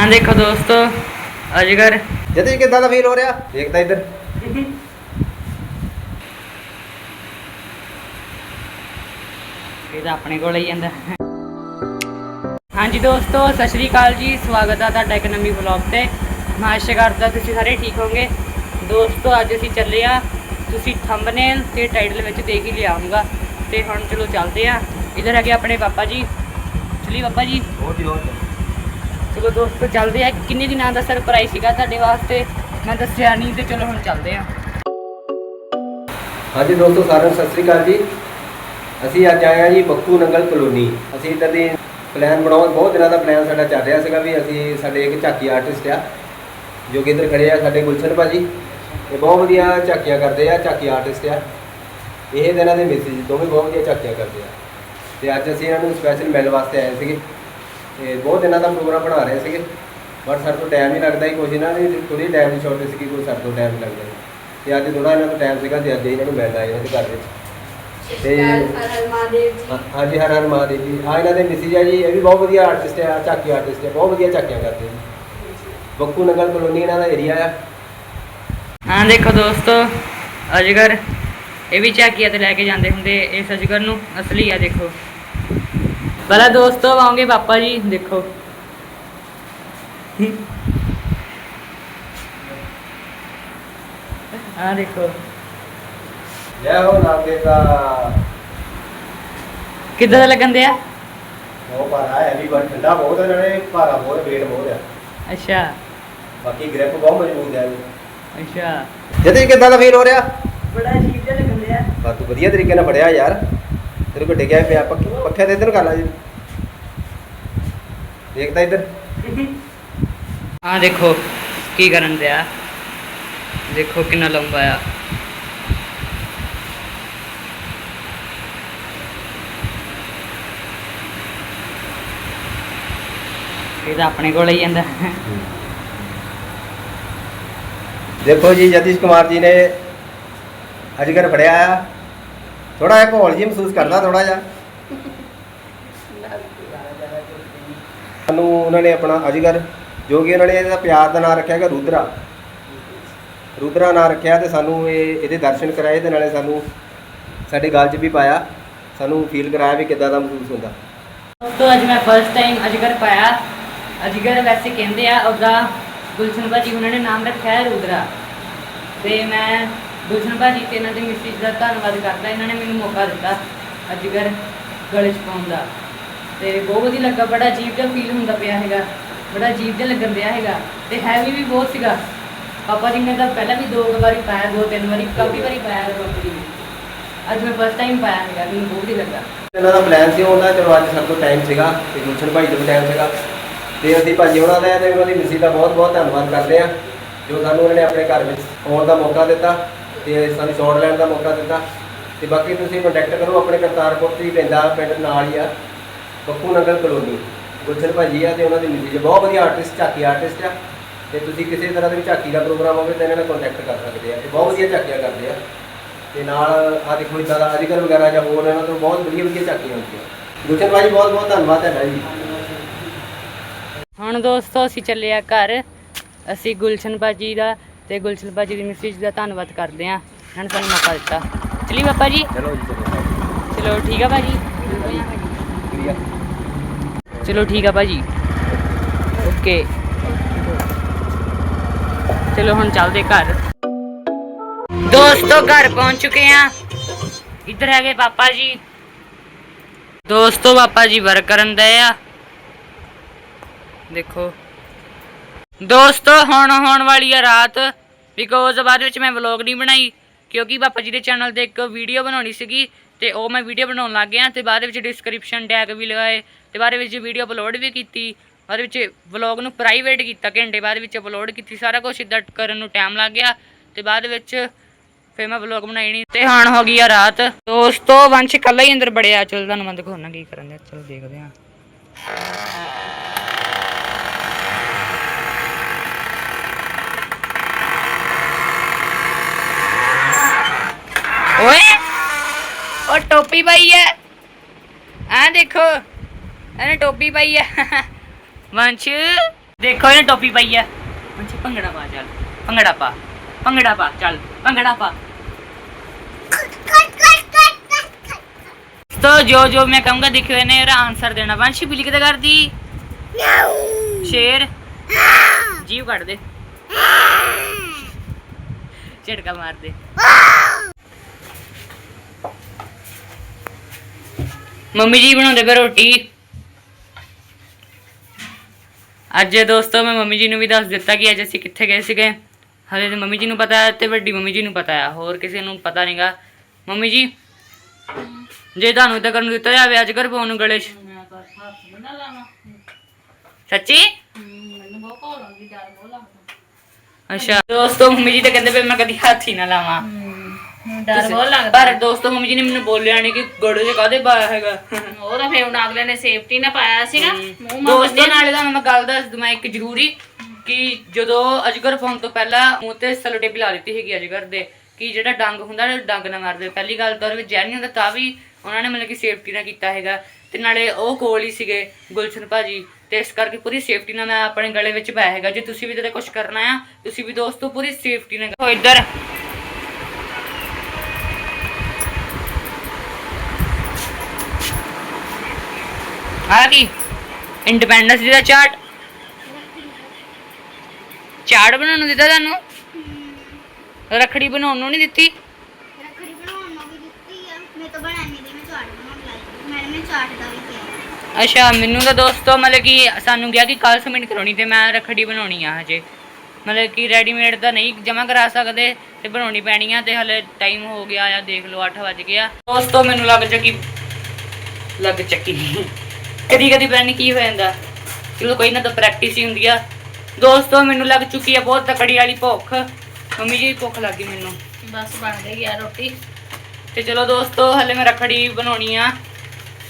ਹਾਂ ਦੇਖੋ ਦੋਸਤੋ ਅਜਗਰ। ਜਤੀ ਕਿੱਦਾਂ ਦਾ ਫੀਲ ਹੋ ਰਿਹਾ? ਦੇਖਦਾ ਇੱਧਰ। ਇਹ ਤਾਂ ਆਪਣੇ ਕੋਲ ਹੀ ਜਾਂਦਾ। ਹਾਂਜੀ ਦੋਸਤੋ ਸਤਿ ਸ਼੍ਰੀ ਅਕਾਲ ਜੀ। ਸਵਾਗਤ ਹੈ ਤੁਹਾਡਾ ਇੱਕ ਨਵੀਂ ਵਲੌਗ ਤੇ। ਮੈਂ ਆਸ਼ਾ ਕਰਦਾ ਤੁਸੀਂ ਸਾਰੇ ਠੀਕ ਹੋਵੋਗੇ। ਦੋਸਤੋ ਅੱਜ ਅਸੀਂ ਚੱਲੇ ਆ ਤੁਸੀਂ ਥੰਬਨੇਲ ਤੇ ਟਾਈਟਲ ਵਿੱਚ ਦੇਖ ਹੀ ਲਿਆ ਹੋਊਗਾ। ਤੇ ਹੁਣ ਚਲੋ ਚੱਲਦੇ ਆ ਇਧਰ ਹੈਗੇ ਆਪਣੇ ਪਾਪਾ ਜੀ। ਚਲੀ ਪਾਪਾ ਜੀ। ਬਹੁਤ ਹੀ ਬਹੁਤ ਚਲੋ ਦੋਸਤੋ, ਚੱਲਦੇ ਆ। ਕਿੰਨੇ ਦਿਨਾਂ ਦਾ ਸਰਪ੍ਰਾਈਜ਼ ਸੀਗਾ ਤੁਹਾਡੇ ਵਾਸਤੇ? ਮੈਂ ਦੱਸਿਆ ਨਹੀਂ ਤੇ ਚਲੋ ਹੁਣ ਚੱਲਦੇ ਆ। ਹਾਂਜੀ ਦੋਸਤੋ, ਸਾਰਿਆਂ ਨੂੰ ਸਤਿ ਸ੍ਰੀ ਅਕਾਲ ਜੀ। ਅਸੀਂ ਅੱਜ ਆਏ ਆ ਜੀ ਬੱਕੂ ਨੰਗਲ ਕਲੋਨੀ। ਅਸੀਂ ਇੱਧਰ ਦੀ ਪਲਾਨ ਬਣਾਉਣ, ਬਹੁਤ ਦਿਨਾਂ ਦਾ ਪਲਾਨ ਸਾਡਾ ਚੱਲ ਰਿਹਾ ਸੀਗਾ ਵੀ ਅਸੀਂ ਸਾਡੇ ਇੱਕ ਝਾਕੀ ਆਰਟਿਸਟ ਆ, ਜੋ ਕਿ ਇੱਧਰ ਖੜੇ ਆ ਸਾਡੇ ਗੁਲਸ਼ਨ ਭਾਜੀ। ਇਹ ਬਹੁਤ ਵਧੀਆ ਝਾਕੀਆਂ ਕਰਦੇ ਆ, ਝਾਕੀ ਆਰਟਿਸਟ ਆ। ਇਹ ਤੇ ਇਹਨਾਂ ਦੇ ਮੈਸੇਜ ਦੋਵੇਂ ਬਹੁਤ ਵਧੀਆ ਝਾਕੀਆਂ ਕਰਦੇ ਆ। ਤੇ ਅੱਜ ਅਸੀਂ ਇਹਨਾਂ ਨੂੰ ਸਪੈਸ਼ਲ ਮਿਲ ਵਾਸਤੇ ਆਏ ਸੀਗੇ। ਤੇ ਬਹੁਤ ਦਿਨਾਂ ਦਾ ਪ੍ਰੋਗਰਾਮ ਬਣਾ ਰਹੇ ਸੀਗੇ। ਬਟ ਸਾਡੇ ਕੋਲ ਟਾਈਮ ਹੀ ਲੱਗਦਾ ਹੀ ਕੁਝ ਇਹਨਾਂ ਦੀ ਥੋੜੀ ਟਾਈਮ ਦੀ ਸ਼ਾਰਟੇਜ ਸੀਗੀ ਕੋਈ ਸਾਡੇ ਕੋਲ ਟਾਈਮ ਲੱਗਦਾ ਸੀ। ਤੇ ਅੱਜ ਥੋੜਾ ਇਹਨਾਂ ਕੋਲ ਟਾਈਮ ਸੀਗਾ ਤੇ ਅੱਜ ਇਹਨਾਂ ਨੂੰ ਮਿਲਣ ਇਹਨਾਂ ਦੇ ਘਰ ਵਿੱਚ। ਤੇ ਹਾਂ- ਹਾਂਜੀ ਹਰ ਹਰ ਮਹਾਦੇਵ ਜੀ। ਆ ਇਹਨਾਂ ਦੇ ਮਿਸਿਜ ਆ ਜੀ ਇਹ ਵੀ ਬਹੁਤ ਵਧੀਆ ਆਰਟਿਸਟ ਆ ਝਾਕੀ ਆਰਟਿਸਟ ਆ ਬਹੁਤ ਵਧੀਆ ਝਾਕੀਆਂ ਕਰਦੇ ਜੀ ਬੱਕੂ ਨਗਰ ਕਲੋਨੀ ਇਹਨਾਂ ਦਾ ਏਰੀਆ ਆ। ਹਾਂ ਦੇਖੋ ਦੋਸਤੋ ਅਜਗਰ ਇਹ ਵੀ ਝਾਕੀਆਂ ਤੇ ਲੈ ਕੇ ਜਾਂਦੇ ਹੁੰਦੇ ਇਸ ਅਜਗਰ ਨੂੰ ਅਸਲੀ ਆ ਦੇਖੋ। ਪਹਿਲਾਂ ਦੋਸਤੋ ਆਉਂਗੇ ਪਾਪਾ ਜੀ ਦੇਖੋ। ਹਾਂ ਦੇਖੋ। ਜੈ ਹੋ ਨਾਮ ਦੇਤਾ ਕਿੱਦਾਂ ਦਾ ਲੱਗਣ ਦਿਆ? ਉਹ ਭਾਰਾ ਹੈ ਵੀ ਬੜਾ ਠੰਡਾ ਬਹੁਤ ਹੈ ਨਾਲੇ ਭਾਰਾ ਬਹੁਤ weight ਬਹੁਤ ਆ ਅੱਛਾ। ਬਾਕੀ ਗ੍ਰਿਪ ਬਹੁਤ ਮਜ਼ਬੂਤ ਹੈ। ਅੱਛਾ। ਜਦੇ ਕਿੱਦਾਂ ਦਾ ਫੀਲ ਹੋ ਰਿਹਾ? ਬੜਾ ਅਜੀਬ ਜਿਹਾ ਲੱਗਣ ਦਿਆ। ਬਸ ਤੂੰ ਵਧੀਆ ਤਰੀਕੇ ਨਾਲ ਫੜਿਆ ਯਾਰ। ਤੇਰੇ ਕੋਲ ਡਿੱਗਿਆ ਪਿਆ ਪੱਖ- ਪੱਖੇ ਤੇ ਇੱਧਰ ਕਰ ਲਾ ਜੀ। ਦੇਖਦਾ ਇੱਧਰ। ਹਾਂ ਦੇਖੋ ਕੀ ਕਰਨ ਦਿਆ। ਦੇਖੋ ਕਿੰਨਾ ਲੰਬਾ ਆ। ਇਹ ਤਾਂ ਆਪਣੇ ਕੋਲ ਹੀ ਜਾਂਦਾ। ਦੇਖੋ ਜੀ ਜਤੀਸ਼ ਕੁਮਾਰ ਜੀ ਨੇ ਅਜਗਰ ਫੜਿਆ ਆ। ਥੋੜਾ ਜਿਹਾ ਘੋਲ ਜੀ ਮਹਿਸੂਸ ਕਰਦਾ ਥੋੜਾ ਜਿਹਾ। ਸਾਨੂੰ ਉਹਨਾਂ ਨੇ ਆਪਣਾ ਅਜਗਰ ਜੋ ਕਿ ਉਹਨਾਂ ਨੇ ਇਹਦਾ ਪਿਆਰ ਦਾ ਨਾਮ ਰੱਖਿਆ ਹੈਗਾ ਰੁਦਰਾ। ਰੁਦਰਾ ਨਾਮ ਰੱਖਿਆ ਤੇ ਸਾਨੂੰ ਇਹ ਇਹਦੇ ਦਰਸ਼ਨ ਕਰਾਏ ਤੇ ਨਾਲੇ ਸਾਨੂੰ ਸਾਡੇ ਗਲ 'ਚ ਵੀ ਪਾਇਆ। ਸਾਨੂੰ ਫੀਲ ਕਰਾਇਆ ਵੀ ਕਿੱਦਾਂ ਦਾ ਮਹਿਸੂਸ ਹੁੰਦਾ। ਦੋਸਤੋ ਅੱਜ ਮੈਂ ਫਸਟ ਟਾਈਮ ਅਜਗਰ ਪਾਇਆ। ਅਜਗਰ ਵੈਸੇ ਕਹਿੰਦੇ ਆ ਉਹਦਾ ਗੁਲਸ਼ਨ ਭਾਜੀ ਉਹਨਾਂ ਨੇ ਨਾਮ ਰੱਖਿਆ ਹੈ ਰੁਦਰਾ। ਤੇ ਮੈਂ ਗੁਲਸ਼ਨ ਭਾਜੀ ਤੇ ਇਹਨਾਂ ਦੇ ਮਿਸਿਸ ਦਾ ਧੰਨਵਾਦ ਕਰਦਾ, ਇਹਨਾਂ ਨੇ ਮੈਨੂੰ ਮੌਕਾ ਦਿੱਤਾ ਅਜਗਰ ਗਲੇ 'ਚ ਪਾਉਣ ਦਾ। ਤੇ ਬਹੁਤ ਵਧੀਆ ਲੱਗਾ, ਬੜਾ ਅਜੀਬ ਜਿਹਾ ਫੀਲ ਹੁੰਦਾ ਪਿਆ ਹੈਗਾ, ਬੜਾ ਅਜੀਬ ਜਿਹਾ ਲੱਗਣ ਪਿਆ ਹੈਗਾ। ਤੇ ਹੈਵੀ ਵੀ ਬਹੁਤ ਸੀਗਾ। ਪਾਪਾ ਜੀ ਨੇ ਤਾਂ ਪਹਿਲਾਂ ਵੀ ਦੋ ਵਾਰੀ ਪਾਇਆ, ਦੋ ਤਿੰਨ ਵਾਰੀ, ਕਾਫੀ ਵਾਰੀ ਪਾਇਆ ਹੈ ਪਾਪਾ ਜੀ ਨੇ। ਅੱਜ ਮੈਂ ਫਸਟ ਟਾਈਮ ਪਾਇਆ ਹੈਗਾ, ਮੈਨੂੰ ਬਹੁਤ ਹੀ ਲੱਗਾ। ਇਹਨਾਂ ਦਾ ਪਲਾਨ ਸੀ ਉਹਨਾਂ ਚਲੋ ਅੱਜ ਸਾਡੇ ਕੋਲ ਟਾਈਮ ਸੀਗਾ, ਤੇ ਗੁਲਸ਼ਨ ਭਾਈ ਦਾ ਟਾਈਮ ਸੀਗਾ। ਤੇ ਅਸੀਂ ਭਾਜੀ ਉਹਨਾਂ ਦਾ ਤੇ ਉਹਨਾਂ ਦੀ ਮਿਸੀ ਦਾ ਬਹੁਤ ਬਹੁਤ ਧੰਨਵਾਦ ਕਰਦੇ ਆ ਜੋ ਸਾਨੂੰ ਉਹਨਾਂ ਨੇ ਆਪਣੇ ਘਰ ਵਿੱਚ ਆਉਣ ਦਾ ਮੌਕਾ ਦਿੱਤਾ। ਤੇ ਸਾਨੂੰ ਸ਼ੌਟ ਲੈਣ ਦਾ ਮੌਕਾ ਦਿੱਤਾ। ਤੇ ਬਾਕੀ ਤੁਸੀਂ ਕੰਟੈਕਟ ਕਰੋ, ਆਪਣੇ ਕਰਤਾਰਪੁਰ ਤੇ ਹੀ ਪੈਂਦਾ ਪਿੰਡ ਨਾਲ ਹੀ ਆ ਬੱਕੂ ਨਗਰ ਕਲੋਨੀ। ਗੁਲਸ਼ਨ ਭਾਜੀ ਆ ਤੇ ਉਹਨਾਂ ਦੀ ਮਿਸੀ ਬਹੁਤ ਵਧੀਆ ਆਰਟਿਸਟ ਝਾਕੀ ਆਰਟਿਸਟ ਆ। ਤੇ ਤੁਸੀਂ ਕਿਸੇ ਤਰ੍ਹਾਂ ਦੇ ਵੀ ਝਾਕੀ ਦਾ ਪ੍ਰੋਗਰਾਮ ਹੋਵੇ ਤਾਂ ਇਹਨਾਂ ਨਾਲ ਕੰਟੈਕਟ ਕਰ ਸਕਦੇ ਆ। ਇਹ ਬਹੁਤ ਵਧੀਆ ਝਾਕੀਆਂ ਕਰਦੇ ਆ। ਤੇ ਨਾਲ ਆ ਦੇਖੋ ਇਦਾਂ ਦਾ ਅਧਿਕਰ ਵਗੈਰਾ ਜਾਂ ਹੋਰ ਇਹਨਾਂ ਤੋਂ ਬਹੁਤ ਵਧੀਆ ਵਧੀਆ ਝਾਕੀਆਂ ਹੁੰਦੀਆਂ। ਗੁਲਸ਼ਨ ਭਾਜੀ, ਬਹੁਤ ਬਹੁਤ ਧੰਨਵਾਦ ਤੁਹਾਡਾ ਜੀ। ਹੁਣ ਦੋਸਤੋ ਅਸੀਂ ਚੱਲੇ ਆ ਘਰ। ਅਸੀਂ ਗੁਲਸ਼ਨ ਭਾਜੀ ਦਾ ਤੇ ਗੁਲਸ਼ਨ ਭਾਜੀ ਦੀ ਮਿਸਿਸ ਦਾ ਧੰਨਵਾਦ ਕਰਦੇ ਆ ਇਹਨਾਂ ਨੇ ਸਾਨੂੰ ਮੌਕਾ ਦਿੱਤਾ। ਚਲੀ ਪਾਪਾ ਜੀ। ਚਲੋ ਜੀ ਚਲੋ। ਠੀਕ ਆ ਭਾਜੀ। ਚਲੋ ਠੀਕ ਆ ਭਾਜੀ। ਓਕੇ। ਚਲੋ ਹੁਣ ਚੱਲਦੇ ਘਰ। ਦੋਸਤੋ ਘਰ ਪਹੁੰਚ ਚੁੱਕੇ ਆ ਇੱਧਰ ਹੈਗੇ ਪਾਪਾ ਜੀ। ਦੋਸਤੋ ਪਾਪਾ ਜੀ ਵਰਕ ਕਰਨ ਦੇ ਆ। ਦੇਖੋ। ਦੋਸਤੋ ਹੁਣ ਹੋਣ ਵਾਲੀ ਆ ਰਾਤ। ਬਿਕੋਜ਼ ਬਾਅਦ ਵਿੱਚ ਮੈਂ ਵਲੌਗ ਨਹੀਂ ਬਣਾਈ, ਕਿਉਂਕਿ ਪਾਪਾ ਜੀ ਦੇ ਚੈਨਲ ਤੇ ਇੱਕ ਵੀਡੀਓ ਬਣਾਉਣੀ ਸੀਗੀ ਤੇ ਉਹ ਮੈਂ ਵੀਡੀਓ ਬਣਾਉਣ ਲੱਗ ਗਿਆ ਤੇ ਬਾਅਦ ਵਿੱਚ ਡਿਸਕ੍ਰਿਪਸ਼ਨ ਟੈਗ ਵੀ ਲਗਾਏ ਤੇ ਬਾਅਦ ਵਿੱਚ ਵੀਡੀਓ ਅਪਲੋਡ ਵੀ ਕੀਤੀ, ਬਾਅਦ ਵਿੱਚ ਵਲੌਗ ਨੂੰ ਪ੍ਰਾਈਵੇਟ ਕੀਤਾ, ਘੰਟੇ ਬਾਅਦ ਵਿੱਚ ਅਪਲੋਡ ਕੀਤੀ, ਸਾਰਾ ਕੁਝ ਇਦਾਂ ਕਰਨ ਨੂੰ ਟਾਈਮ ਲੱਗ ਗਿਆ ਤੇ ਬਾਅਦ ਵਿੱਚ ਫਿਰ ਮੈਂ ਵਲੌਗ ਬਣਾਈ ਨਹੀਂ ਤੇ ਹੁਣ ਹੋ ਗਈ ਆ ਰਾਤ। ਦੋਸਤੋ, ਵੰਸ਼ ਇਕੱਲਾ ਹੀ ਅੰਦਰ ਬੜਿਆ। ਚਲ ਤੁਹਾਨੂੰ ਮੈਂ ਦਿਖਾਉਣਾ ਕੀ ਕਰਨ ਦੇ ਚਲੋ ਦੇਖਦੇ ਹਾਂ ਓਏ ਉਹ ਟੋਪੀ ਪਾਈ ਹੈ ਆ ਦੇਖੋ ਇਹਨੇ ਟੋਪੀ ਪਾਈ ਹੈ ਵੰਸ਼ ਦੇਖੋ ਇਹਨੇ ਟੋਪੀ ਪਾਈ ਆ ਮੁੰਚੀ ਭੰਗੜਾ ਪਾ ਚੱਲ ਭੰਗੜਾ ਪਾ ਭੰਗੜਾ ਪਾ ਚੱਲ ਭੰਗੜਾ ਪਾ तो जो जो मैं कहूंगा देखो इन्हें मेरा आंसर देना वंश बिल्ली कितना कर दी शेर जीव काट दे झटका मार दे ਮੰਮੀ ਜੀ ਬਣਾਉਂਦੇ ਪਏ ਰੋਟੀ। ਅੱਜ ਦੋਸਤੋ ਮੈਂ ਮੰਮੀ ਜੀ ਨੂੰ ਵੀ ਦੱਸ ਦਿੱਤਾ ਕਿ ਅੱਜ ਅਸੀਂ ਕਿੱਥੇ ਗਏ ਸੀਗੇ। ਹਲੇ ਤੇ ਮੰਮੀ ਜੀ ਨੂੰ ਪਤਾ ਹੈ ਤੇ ਵੱਡੀ ਮੰਮੀ ਜੀ ਨੂੰ ਪਤਾ ਹੈ। ਹੋਰ ਕਿਸੇ ਨੂੰ ਪਤਾ ਨਹੀਂਗਾ ਮੰਮੀ ਜੀ ਜੇ ਤੁਹਾਨੂੰ ਤਾਂ ਕਰਨ ਦਿੱਤਾ ਜਾਵੇ ਅੱਜ ਕਰ ਪਾਉਣ ਨੂੰ ਗਲੇ 'ਚ ਸੱਚੀ? ਅੱਛਾ। ਦੋਸਤੋ ਮੰਮੀ ਜੀ ਤਾਂ ਕਹਿੰਦੇ ਪਏ ਮੈਂ ਕਦੀ ਹੱਥ ਹੀ ਨਾ ਲਾਵਾਂ। ਡਰ ਬਹੁਤ ਲੱਗਦਾ। ਪਰ ਦੋਸਤੋ ਮੰਮੀ ਜੀ ਨੇ ਮੈਨੂੰ ਬੋਲਿਆ ਨਹੀਂ ਕਿ ਗੋੜੇ 'ਚ ਕਾਦੇ ਪਾਇਆ ਹੈਗਾ। ਉਹ ਤਾਂ ਫੇਰ ਹੁਣ ਅਗਲੇ ਨੇ ਸੇਫਟੀ ਨਾ ਪਾਇਆ ਸੀਗਾ। ਮੂੰਹ ਮਾ ਦੋਸਤੋ ਨਾਲੇ ਤੁਹਾਨੂੰ ਮੈਂ ਗੱਲ ਦੱਸ ਦਵਾਂ ਇੱਕ ਜ਼ਰੂਰੀ ਕਿ ਜਦੋਂ ਅਜਗਰ ਫੋਨ ਤੋਂ ਪਹਿਲਾਂ ਮੂੰਹ ਤੇ ਸੈਲੋਟੇਪ ਲਾ ਦਿੱਤੀ ਹੈਗੀ ਅਜਗਰ ਦੇ ਕਿ ਜਿਹੜਾ ਡੰਗ ਹੁੰਦਾ ਨਾ ਡੰਗ ਨਾ ਮਾਰਦੇ। ਪਹਿਲੀ ਗੱਲ ਤਾਂ ਉਹਦੇ ਨਹੀਂ ਹੁੰਦਾ ਤਾਂ ਵੀ ਉਹਨਾਂ ਨੇ ਮਤਲਬ ਕਿ ਸੇਫਟੀ ਨਾਲ ਕੀਤਾ ਹੈਗਾ। ਤੇ ਨਾਲੇ ਉਹ ਕੋਲ ਹੀ ਸੀਗੇ ਗੁਲਸ਼ਨ ਭਾਜੀ ਤੇ ਇਸ ਕਰਕੇ ਪੂਰੀ ਸੇਫਟੀ ਨਾਲ ਮੈਂ ਆਪਣੇ ਗਲੇ ਵਿੱਚ ਪਾਇਆ ਹੈਗਾ। ਜੇ ਤੁਸੀਂ ਵੀ ਜਦੋਂ ਕੁਝ ਕਰਨਾ ਆ ਤੁਸੀਂ ਵੀ ਦੋਸਤੋ ਪੂਰੀ ਸੇਫਟੀ ਨਾਲ ਹੋ ਇੱਧਰ। ਆ ਕੀ? ਇੰਡੀਪੈਂਡੈਂਸ ਡੇ ਦਾ ਚਾਰਟ ਚਾਰਟ ਬਣਾਉਣ ਨੂੰ ਦਿੱਤਾ ਤੁਹਾਨੂੰ? ਰੱਖੜੀ ਬਣਾਉਣ ਨੂੰ ਨਹੀਂ ਦਿੱਤੀ? ਰੱਖੜੀ ਬਣਾਉਣ ਨੂੰ ਵੀ ਦਿੱਤੀ ਆ। ਮੈਂ ਤਾਂ ਬਣਾਉਣੀ ਦੀ ਮੈਂ ਚਾਟ ਬਣਾਉਣ ਲੱਗੀ ਮੈਡਮ ਨੇ ਚਾਟ ਦਾ ਵੀ ਕਿਹਾ। ਅੱਛਾ ਮੈਨੂੰ ਤਾਂ ਦੋਸਤੋ ਮਤਲਬ ਕਿ ਸਾਨੂੰ ਕਿਹਾ ਕਿ ਕੱਲ ਸਬਮਿਟ ਕਰਾਉਣੀ ਤੇ ਮੈਂ ਰੱਖੜੀ ਬਣਾਉਣੀ ਆ ਹਜੇ। ਮਤਲਬ ਕਿ ਰੈਡੀਮੇਡ ਤਾਂ ਨਹੀਂ ਜਮਾ ਕਰਾ ਸਕਦੇ ਤੇ ਬਣਾਉਣੀ ਪੈਣੀ ਆ ਤੇ ਹਲੇ ਟਾਈਮ ਹੋ ਗਿਆ ਆ ਦੇਖ ਲਓ 8 ਵਜ ਗਿਆ ਦੋਸਤੋ ਮੈਨੂੰ ਲੱਗ ਚੱਕੀ ਲੱਗ ਚੱਕੀ ਕਦੀ ਕਦੀ ਪਤਾ ਨਹੀਂ ਕੀ ਹੋ ਜਾਂਦਾ। ਚਲੋ ਕੋਈ ਨਾ ਤਾਂ ਪ੍ਰੈਕਟਿਸ ਹੀ ਹੁੰਦੀ ਆ। ਦੋਸਤੋ ਮੈਨੂੰ ਲੱਗ ਚੁੱਕੀ ਆ ਬਹੁਤ ਤਕੜੀ ਵਾਲੀ ਭੁੱਖ। ਮੰਮੀ ਜੀ ਭੁੱਖ ਲੱਗ ਗਈ ਮੈਨੂੰ। ਬਸ ਬਣ ਗਈ ਆ ਰੋਟੀ। ਤੇ ਚਲੋ ਦੋਸਤੋ ਹਲੇ ਮੈਂ ਰੱਖੜੀ ਬਣਾਉਣੀ ਆ।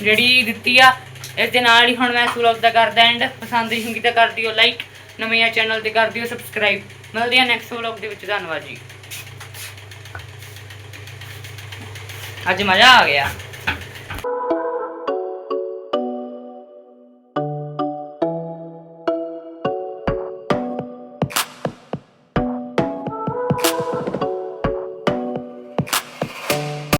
ਜਿਹੜੀ ਦਿੱਤੀ ਆ ਇਸ ਦੇ ਨਾਲ ਹੀ ਹੁਣ ਮੈਂ ਇਸ ਵਲੌਗ ਦਾ ਕਰਦਾ ਐਂਡ ਪਸੰਦ ਹੀ ਹੁੰਦੀ ਤਾਂ ਕਰ ਦਿਓ ਲਾਈਕ ਨਵੇਂ ਆ ਚੈਨਲ ਤੇ ਕਰ ਦਿਓ ਸਬਸਕ੍ਰਾਈਬ ਮਿਲਦੇ ਆ ਨੈਕਸਟ ਵਲੌਗ ਦੇ ਵਿੱਚ ਧੰਨਵਾਦ ਜੀ। ਅੱਜ ਮਜ਼ਾ ਆ ਗਿਆ।